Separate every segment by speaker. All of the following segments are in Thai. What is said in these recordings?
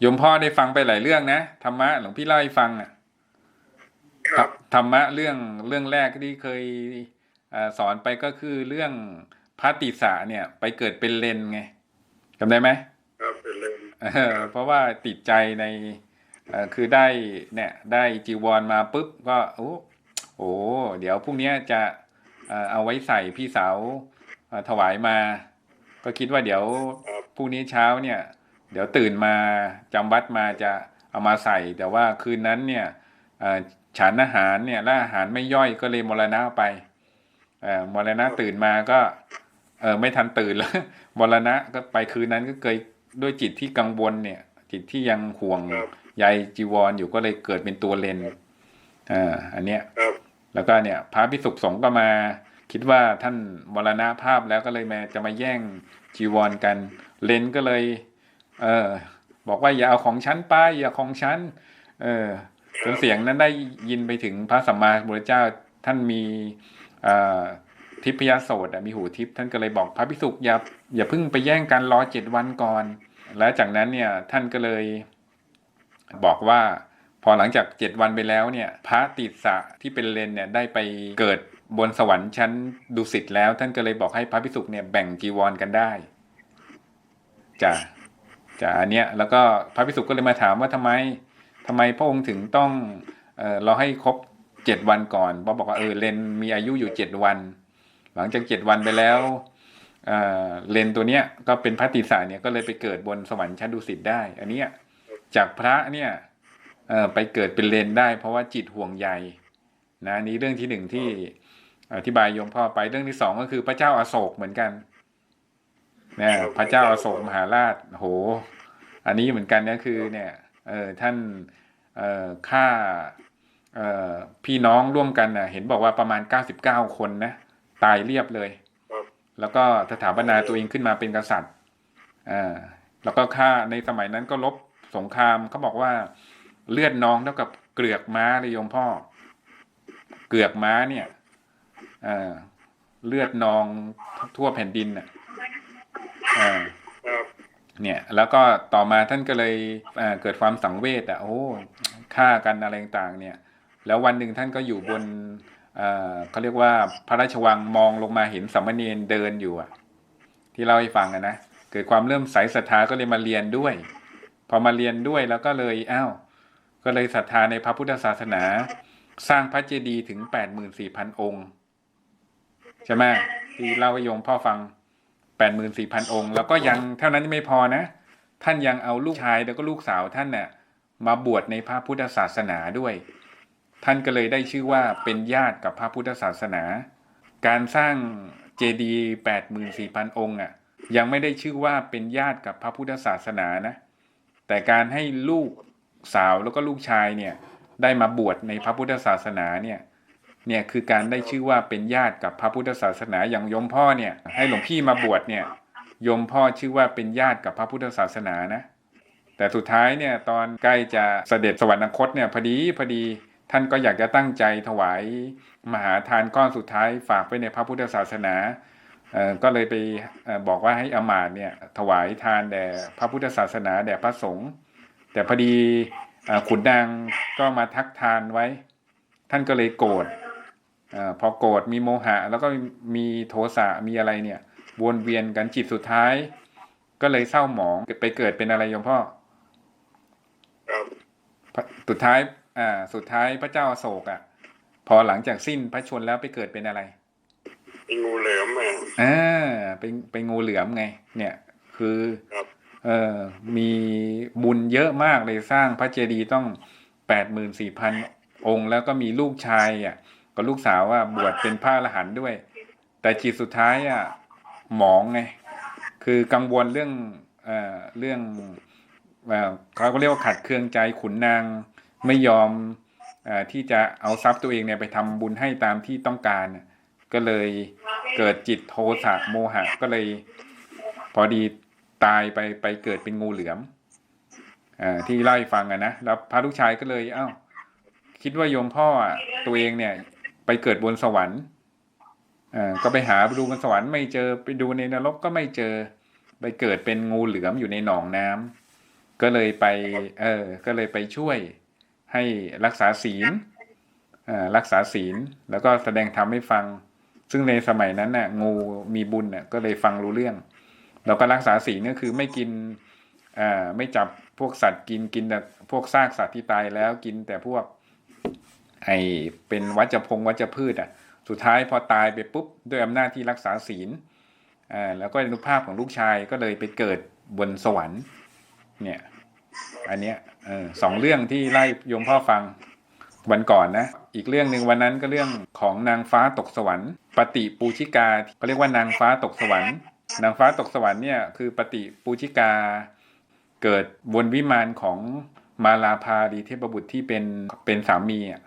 Speaker 1: โยมพ่อได้ฟังไปหลายเรื่องนะธรรมะหลวงพี่เล่าให้ฟังอะ
Speaker 2: ครับ
Speaker 1: ธรรมะเรื่องเรื่องแรกที่เคยเออสอนไปก็คือเรื่องพระติสะเนี่ย ไปเกิดเป็นเลนไงจำได้ไหม
Speaker 2: ครับเป็นเรื่อง
Speaker 1: เออเพราะว่าติดใจในเอ่อคือได้เนี่ยได้จีวรมาปุ๊บก็โอ้โอ้เดี๋ยวพรุ่งนี้จะเอ่อเอาไว้ใส่พี่สาวเอ่อถวายมา ก็คิดว่าเดี๋ยว
Speaker 2: ครับ
Speaker 1: พรุ่งนี้เช้าเนี่ย เดี๋ยวตื่นมาจำวัดมาจะเอามาใส่ แต่ว่าคืนนั้นเนี่ยเอ่อฉันอาหารเนี่ยและอาหารไม่ย่อยก็เลยมรณะไปเอ่อมรณะตื่นมาก็เออไม่ทันตื่นแล้วมรณะก็ไปคืนนั้นก็เคยด้วยจิตที่กังวลเนี่ย จิตที่ยังห่วง
Speaker 2: ครับ
Speaker 1: ใยจีวรอยู่ก็เลยเกิดเป็นตัวเลนอ่าอันเนี้ย
Speaker 2: ครับ
Speaker 1: แล้วก็เนี่ย พระพิสุขสงฆ์ก็มา คิดว่าท่านมรณภาพแล้วก็เลยมาจะมาแย่งจีวรกัน เลนก็เลย เออ บอกว่าอย่าเอาของฉันไปอย่าของฉัน เออจนเสียงนั้นได้ยินไปถึงพระสัมมาสัมพุทธเจ้าท่านมีทิพยโสดมีหูทิพย์ท่านก็เลยบอกพระพิสุอย่าอย่าเพิ่งไปแย่งกันรอเจ็ดวันก่อน แล้วจากนั้นเนี่ยท่านก็เลยบอกว่าพอหลังจากเจ็ดวันไปแล้วเนี่ย พระติสสะที่เป็นเลนเนี่ยได้ไปเกิดบนสวรรค์ชั้นดุสิตแล้ว ท่านก็เลยบอกให้พระพิสุเนี่ยแบ่งจีวรกันได้จ้ะ จ้ะอันเนี้ยแล้วก็พระพิสุก็เลยมาถามว่าทำไมทำไมพระองค์ถึงต้องเออเราให้ครบเจ็ดวันก่อนเพราะบอกว่าเออเลนมีอายุอยู่เจ็ดวัน หลังจากเจ็ดวันไปแล้วเออเลนตัวเนี้ยก็เป็นพระติสสะเนี่ยก็เลยไปเกิดบนสวรรค์ชั้นดุสิตได้ อันเนี้ยจากพระเนี่ยเออไปเกิดเป็นเลนได้ เพราะว่าจิตห่วงใยนะนนี้เรื่องที่หนึ่งที่อธิบายโยมพ่อไปเรื่องที่สองก็คือพระเจ้าอาโศกเหมือนกัน นะพระเจ้าอาโศกมหาราชโห อันนี้เหมือนกันก็คือเนี่ยเออท่านเอ่อฆ่าเอ่อพี่น้องร่วมกันนะเห็นบอกว่าประมาณเก้าสิบเก้าคนนะตายเรียบเลย
Speaker 2: ครับ
Speaker 1: แล้วก็สถาปนาตัวเองขึ้นมาเป็นกษัตริย์อ่าแล้วก็ฆ่าในสมัยนั้นก็ลบสงครามเขาบอกว่าเลือดน้องเท่ากับเกลือกม้าเลยโยมพ่อ เกลือกม้าเนี่ยอ่าเลือดนองทั่วแผ่นดินน่ะอ่า
Speaker 2: ครับ
Speaker 1: เนี่ย แล้วก็ต่อมาท่านก็เลยเกิดความสังเวชอะโอ้ฆ่ากันอะไรต่างเนี่ย แล้ววันหนึ่งท่านก็อยู่บนเเขาเรียกว่าพระราชวังมองลงมาเห็นสามเณรเดินอยู่อะ ที่เล่าให้ฟังอะนะ เกิดความเริ่มใสศรัทธาก็เลยมาเรียนด้วย พอมาเรียนด้วยแล้วก็เลยอ้าวก็เลยศรัทธาในพระพุทธศาสนา สร้างพระเจดีย์ถึงแปดหมื่นสี่พันองค์ใช่ไหมที่เล่าให้โยมพ่อฟัง แปดหมื่นสี่พันองค์ แล้วก็ยังเท่านั้นไม่พอนะ ท่านยังเอาลูกชายแล้วก็ลูกสาวท่านเน่ะมาบวชในพระพุทธศาสนาด้วย ท่านก็เลยได้ชื่อว่าเป็นญาติกับพระพุทธศาสนา การสร้างเจดีย์แปดหมื่นสี่พันองค์อะยังไม่ได้ชื่อว่าเป็นญาติกับพระพุทธศาสนานะ แต่การให้ลูกสาวแล้วก็ลูกชายเนี่ยได้มาบวชในพระพุทธศาสนาเนี่ย เนี่ยคือการได้ชื่อว่าเป็นญาติกับพระพุทธศาสนาอย่างโยมพ่อเนี่ยให้หลวงพี่มาบวชเนี่ยโยมพ่อชื่อว่าเป็นญาติกับพระพุทธศาสนานะ แต่สุดท้ายเนี่ยตอนใกล้จะเสด็จสวรรคตเนี่ยพอดีพอดีท่านก็อยากจะตั้งใจถวายมหาทานก้อนสุดท้ายฝากไว้ในพระพุทธศาสนาเออก็เลยไปบอกว่าให้อมาต์เนี่ยถวายทานแด่พระพุทธศาสนาแด่พระสงฆ์แต่พอดีขุนนางก็มาทักทานไว้ ท่านก็เลยโกรธ อาพอโกรธมีโมหะ แล้วก็มีโทสะมีอะไรเนี่ยวนเวียนกันจิตสุดท้าย ก็เลยเศร้าหมองไปเกิดเป็นอะไรโยมพ่อ
Speaker 2: ครับ
Speaker 1: พระสุดท้ายอ่าสุดท้ายพระเจ้าอโศกอะ พอหลังจากสิ้นพระชนม์แล้วไปเกิดเป็นอะไร
Speaker 2: เป็นงูเหลือมแม่
Speaker 1: อ่าเป็นเป็นงูเหลือมไง เนี่ยคือ
Speaker 2: ครับ
Speaker 1: เอ่อมีบุญเยอะมากเลยสร้างพระเจดีย์ต้องแปดหมื่นสี่พันองค์ แล้วก็มีลูกชายอะ กับลูกสาวว่าบวชเป็นพระอรหันต์ด้วย แต่จิตสุดท้ายอะหมองไงคือกังวลเรื่องเอ่อเรื่องเอ่อเขาก็เรียกว่าขัดเคืองใจขุนนางไม่ยอมอที่จะเอาทรัพย์ตัวเองเนี่ยไปทำบุญให้ตามที่ต้องการ ก็เลยเกิดจิตโทสะโมหะก็เลย พอดีตายไปไปเกิดเป็นงูเหลือมอ่าที่เล่ฟังอะนะแล้วพระลูกชายก็เลย เอ้า คิดว่าโยมพ่อตัวเองเนี่ย ไปเกิดบนสวรรค์อ่าก็ไปหาดูบนสวรรค์ไม่เจอไปดูในนรกก็ไม่เจอ ไปเกิดเป็นงูเหลือมอยู่ในหนองน้ำก็เลยไป เออ ก็เลยไปช่วยให้รักษาศีลอ่ารักษาศีลแล้วก็แสดงธรรมให้ฟัง ซึ่งในสมัยนั้นน่ะ งูมีบุญน่ะก็เลยฟังรู้เรื่องแล้วก็รักษาศีลก็คือไม่กินอ่าไม่จับพวกสัตว์กินกินแต่พวกซากสัตว์ที่ตายแล้วกินแต่พวก ไอเป็นวัชพงวัชพืชอะสุดท้ายพอตายไปปุ๊บด้วยอำนาจที่รักษาศีลอ่าแล้วก็อนุภาพของลูกชายก็เลยไปเกิดบนสวรรค์ เนี่ยอันเนี้ยเออสองเรื่องที่ไล่โยมพ่อฟังวันก่อนนะ อีกเรื่องหนึ่งวันนั้นก็เรื่องของนางฟ้าตกสวรรค์ ปฏิปูชิกาเขาเรียกว่านางฟ้าตกสวรรค์ นางฟ้าตกสวรรค์เนี่ยคือปฏิปูชิกา เกิดบนวิมานของมาลาภาดีเทพบุตรที่เป็นเป็นสามีอะ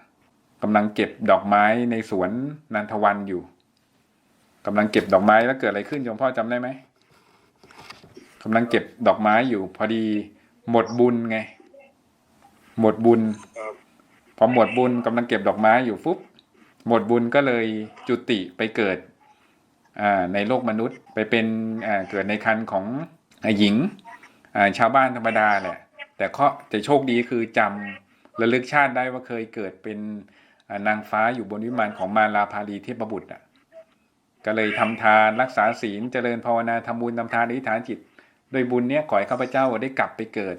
Speaker 1: กำลังเก็บดอกไม้ในสวนนันทวันอยู่กำลังเก็บดอกไม้แล้วเกิดอะไรขึ้นโยมพ่อจำได้ไหมกำลังเก็บดอกไม้อยู่ พอดี หมดบุญไง หมดบุญพอหมดบุญกำลังเก็บดอกไม้อยู่ฟุบหมดบุญก็เลยจุติไปเกิดอ่าในโลกมนุษย์ไปเป็นอ่าเกิดในคันของหญิงอ่าชาวบ้านธรรมดาแหละแต่ข้อแต่โชคดีคือจำระลึกชาติได้ว่าเคยเกิดเป็น นางฟ้าอยู่บนวิมานของมาลาภารีเทพบุตรอะก็เลยทำทานรักษาศีลเจริญภาวนาทำบุญทำทานอธิษฐานจิต โดยบุญเนี้ยขอให้ข้าพเจ้าได้กลับไปเกิด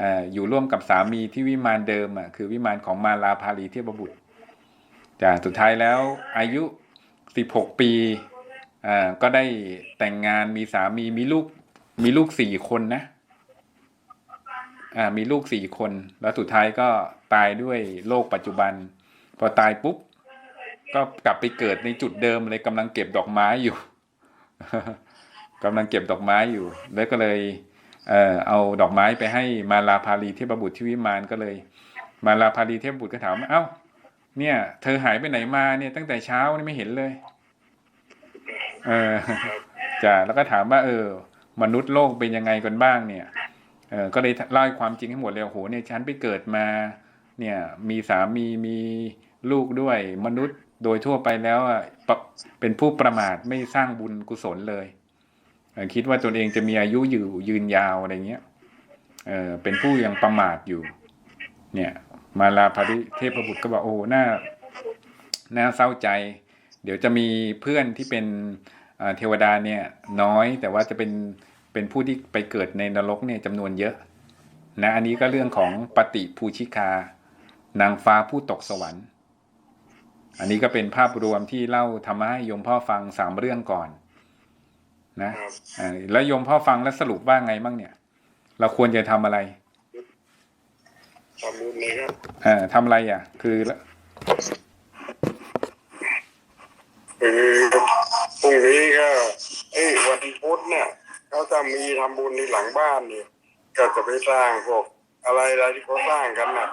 Speaker 1: อ่าอยู่ร่วมกับสามีที่วิมานเดิมอะคือวิมานของมาลาภารีเทพบุตรจ้ะสุดท้ายแล้วอายุ 16 ปีอ่าก็ได้แต่งงานมีสามีมีลูกมีลูกสี่คนนะอ่ามีลูกสี่คน แล้วสุดท้ายก็ตายด้วยโรคปัจจุบัน พอตายปุ๊บ ก็กลับไปเกิดในจุดเดิมเลยกำลังเก็บดอกไม้อยู่กำลังเก็บดอกไม้อยู่ แล้วก็เลยเออเอาดอกไม้ไปให้มาลาภารีเทพบุตรที่วิมานก็เลย มาลาภารีเทพบุตรก็ถามว่าเอ้า เนี่ย เธอหายไปไหนมาเนี่ย ตั้งแต่เช้านี่ไม่เห็นเลย เออจ้ะแล้วก็ถามว่า เออ มนุษย์โลกเป็นยังไงกันบ้างเนี่ยเออก็เลยเล่าความจริงให้หมดเลยโอ้โหเนี่ยฉันไปเกิดมา เนี่ยมีสามีมีลูกด้วยมนุษย์โดยทั่วไปแล้วอะเป็นผู้ประมาทไม่สร้างบุญกุศลเลย คิดว่าตนเองจะมีอายุอยู่ยืนยาวอะไรเงี้ยเออเป็นผู้ยังประมาทอยู่ เนี่ย มาลาภริเทพบุตรก็บอกโอ้น่าน่าเศร้าใจ เดี๋ยวจะมีเพื่อนที่เป็นเทวดาเนี่ย น้อย แต่ว่าจะเป็นเป็นผู้ที่ไปเกิดในนรกเนี่ยจำนวนเยอะนะอันนี้ก็เรื่องของปฏิภูชิกา นางฟ้าผู้ตกสวรรค์ อันนี้ก็เป็นภาพรวมที่เล่าทำให้โยมพ่อฟังสามเรื่องก่อน นะ
Speaker 2: ครับ
Speaker 1: อ่าแล้วโยมพ่อฟังแล้วสรุปว่าไงบ้างเนี่ย เราควรจะทำอะไร
Speaker 2: ทำบุญเลยครับ
Speaker 1: อ่าทำอะไรอะ คือละ
Speaker 2: คือพรุ่งนี้ก็เอ้ยวันพุธเนี่ยเขาจะมีทำบุญที่หลังบ้านเนี่ยก็จะไปสร้างพวกอะไรอะไรที่เขาสร้างกันน่ะ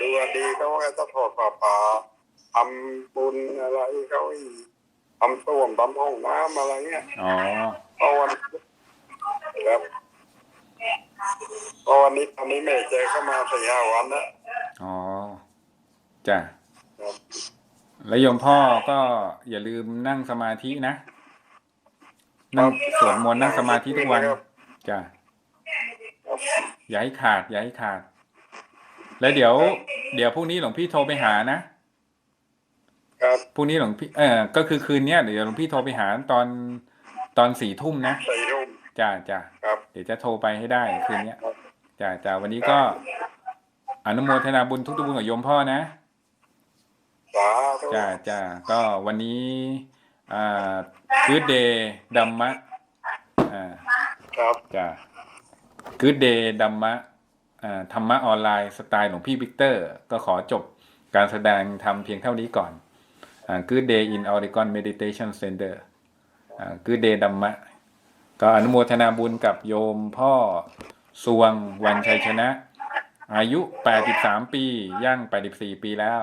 Speaker 2: ดูว่าดีเขาก็จะถอดป่าป่าทำบุญอะไรเขาอีกทำส้วมทำห้องน้ำอะไรเงี้ย
Speaker 1: อ๋อ
Speaker 2: เพราะวันครับเพราะวันนี้ตอนนี้แม่เจอเข้ามาสี่ห้าวันแล้ว
Speaker 1: อ๋อจ้ะ
Speaker 2: รับ
Speaker 1: แล้วโยมพ่อก็อย่าลืมนั่งสมาธินะนั่งสวดมนต์นั่งสมาธิทุกวันจ้ะอย่าให้ขาดอย่าให้ขาด แล้วเดี๋ยว เดี๋ยวพรุ่งนี้หลวงพี่โทรไปหานะครับพรุ่งนี้หลวงพี่เออก็คือคืนเนี้ยเดี๋ยวหลวงพี่โทรไปหาตอนตอนสี่ทุ่มนะ
Speaker 2: สี่ทุ่ม
Speaker 1: จ้ะจ้ะ
Speaker 2: ครับ
Speaker 1: เดี๋ยวจะโทรไปให้ได้คืนเนี้ยจ้ะจ้ะวันนี้ก็อนุโมทนาบุญทุกๆบุญกับโยมพ่อนะ
Speaker 2: สาธุ
Speaker 1: จ้าจ้าก็วันนี้อ่ากูดเดย์ดัมมะอ่า
Speaker 2: ครับ
Speaker 1: จ้ากูดเดย์ดัมมะอ่า ธรรมะออนไลน์สไตล์หลวงพี่วิกเตอร์ ก็ขอจบการแสดงทำเพียงเท่านี้ก่อนอ่า Good Day in Oregon Meditation Center อ่า Good Day ดัมมะ ก็อนุโมทนาบุญกับโยมพ่อสวงวันชัยชนะ อายุ 83 ปี ย่าง 84 ปีแล้ว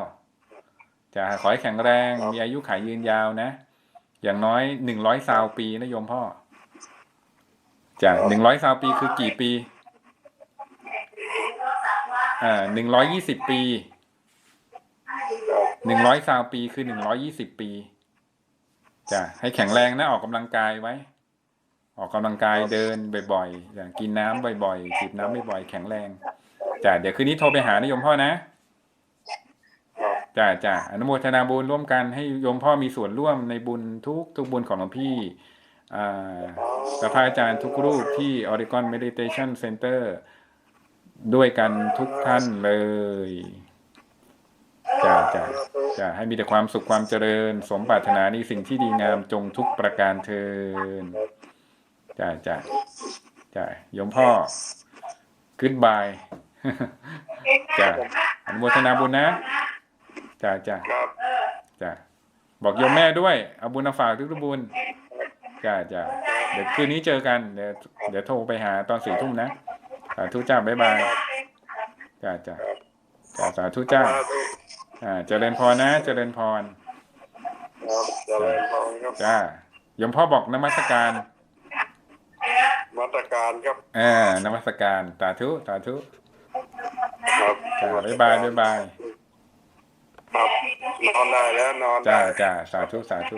Speaker 1: จะขอให้แข็งแรง มีอายุขายยืนยาวนะ อย่างน้อย 100ซาวปีนะโยมพ่อจะ100ซาวปีคือกี่ปี อ่า120ปี100ซาวปีคือ120ปีจะให้แข็งแรงนะออกกำลังกายไว้ ออกกำลังกายเดินบ่อยๆอย่างกินน้ำบ่อยๆจิบน้ำบ่อยๆแข็งแรงจ้ะเดี๋ยวคืนนี้โทรไปหานะโยมพ่อนะจ้ะจ้ะอนุโมทนาบุญร่วมกันให้โยมพ่อมีส่วนร่วมในบุญทุกทุกบุญของหลวงพี่อ่ากับพระอาจารย์ทุกรูปที่ Oregon Meditation Center ด้วยกันทุกท่านเลยจ้ะจ้ะจะให้มีแต่ความสุขความเจริญ สมปรารถนาในสิ่งที่ดีงามจงทุกประการเทินจ้าจ้าจ้ายมพ่อ goodbye จ้าอนุโมทนาบุญนะจ้าจ้าจ้าบอกโยมแม่ด้วยเอาบุญมาฝากทุกๆบุญจ้าจ้าเดี๋ยวคืนนี้เจอกัน เดี๋ยวเดี๋ยวโทรไปหาตอนสี่ทุ่มนะ สาธุเจ้าบ๊ายบายจ้าจ้าจ้าสาธุเจ้าอ่าเจริญพรนะ เจริญพร
Speaker 2: เจริญพรครับ
Speaker 1: จ้ายมพ่อบอกนมัสการ
Speaker 2: นมัสการครับ
Speaker 1: อ่านมัสการสาธุสาธุ
Speaker 2: ครับ
Speaker 1: บ๊ายบายบ๊ายบาย
Speaker 2: ครับนอนได้แล้วนอน
Speaker 1: จ้าจ้าสาธุสาธุ